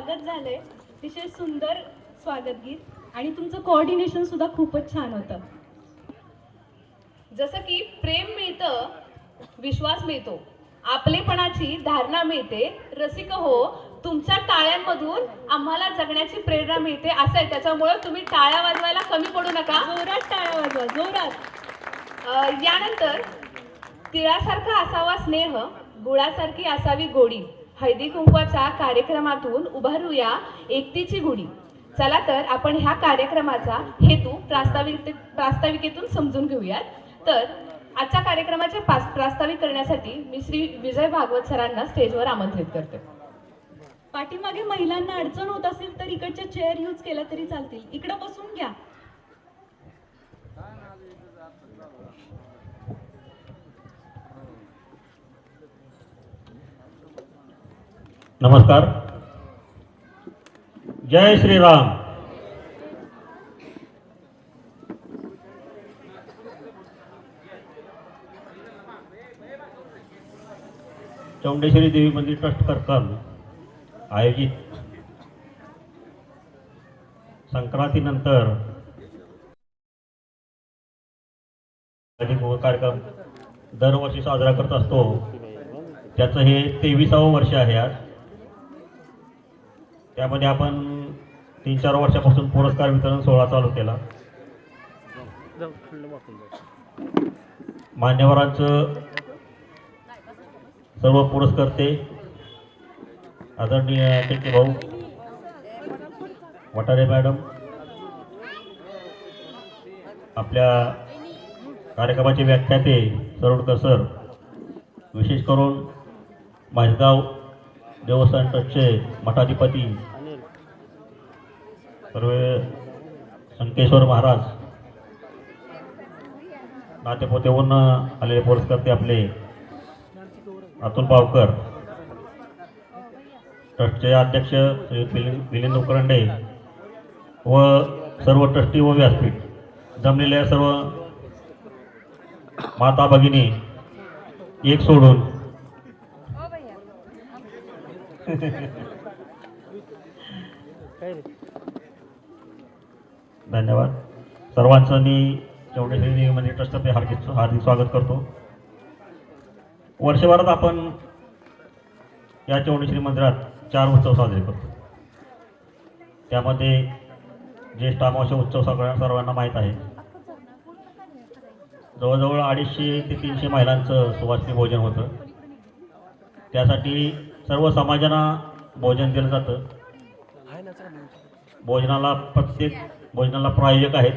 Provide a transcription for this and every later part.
स्वागत झालंय. अतिशय सुंदर स्वागत गीत. आणि तुमचं कोऑर्डिनेशन सुद्धा खूपच छान होतं. जसं की प्रेम मिळतं विश्वास मिळतो. आपलेपणाची धारणा मिळते. रसिक हो तुमच्या टाळ्यांमधून आम्हाला जगण्याची प्रेरणा मिळते. असं आहे. त्याच्यामुळं तुम्ही टाळ्या वाजवायला कमी पडू नका. जोरात टाळ्या वाजवा. जोरात. यानंतर तिळासारखा असावा स्नेह गुळासारखी असावी गोडी. हळदी कुंकवाच्या कार्यक्रमातून उभारूया एकतीची गुढी. चला तर आपण ह्या कार्यक्रमाचा हेतू प्रास्ताविक प्रास्ताविकेतून समजून घेऊयात. तर आजच्या कार्यक्रमाचे पास प्रास्ताविक करण्यासाठी मी श्री विजय भागवत सरांना स्टेजवर आमंत्रित करते. पाठीमागे महिलांना अडचण होत असेल तर इकडच्या चेअर यूज केल्या तरी चालतील. इकडं बसून घ्या. नमस्कार. जय श्रीराम. चौंडेश्वरी देवी मंदिर ट्रस्ट करकर आयोजित संक्रांतीनंतर कार्यक्रम दरवर्षी साजरा करत असतो. त्याचं हे तेविसावं वर्ष आहे आज. त्यामध्ये आपण तीन चार वर्षापासून पुरस्कार वितरण सोहळा चालू केला. मान्यवरांचं सर्व पुरस्कर्ते आदरणीय त्यांचे भाऊ वटारे मॅडम आपल्या कार्यक्रमाचे व्याख्याते सरोडकर सर. विशेष करून माझगाव देवस्थान ट्रस्टचे मठाधिपती सर्व संकेश्वर महाराज नातेपोतेहून आलेले पुरस्कर्ते आपले अतुल पावकर ट्रस्टचे अध्यक्ष श्री मिलिंद उकरंडे व सर्व ट्रस्टी व व्यासपीठ जमलेल्या सर्व माता भगिनी एक सोडून धन्यवाद. सर्वांचं मी चौडेश्वरी म्हणजे ट्रस्टतर्फे हार्दिक हार्दिक स्वागत करतो. वर्षभरात आपण या चौडेश्वरी मंदिरात चार उत्सव साजरे करतो. त्यामध्ये ज्येष्ठ अमावस्या उत्सव सगळ्या सर्वांना माहीत आहे. जवळजवळ अडीचशे ते तीनशे महिलांचं सुवासिनी भोजन होतं. त्यासाठी सर्व समाजांना भोजन दिलं जातं. भोजनाला प्रत्येक भोजनाला प्रायोजक आहेत.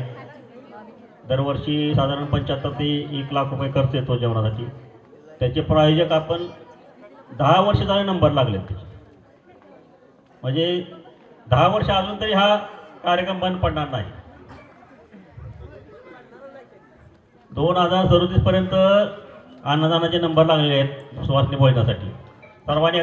दरवर्षी साधारण पंच्याहत्तर ते एक लाख रुपये खर्च येतो जेवणासाठी. त्याचे प्रायोजक आपण दहा वर्ष झाले नंबर लागले त्याचे. म्हणजे दहा वर्ष अजून तरी हा कार्यक्रम बंद पडणार नाही. दोन हजार सदोतीस पर्यंत अन्नदानाचे नंबर लागलेले आहेत सुवासनी भोजनासाठी. सर्वांनी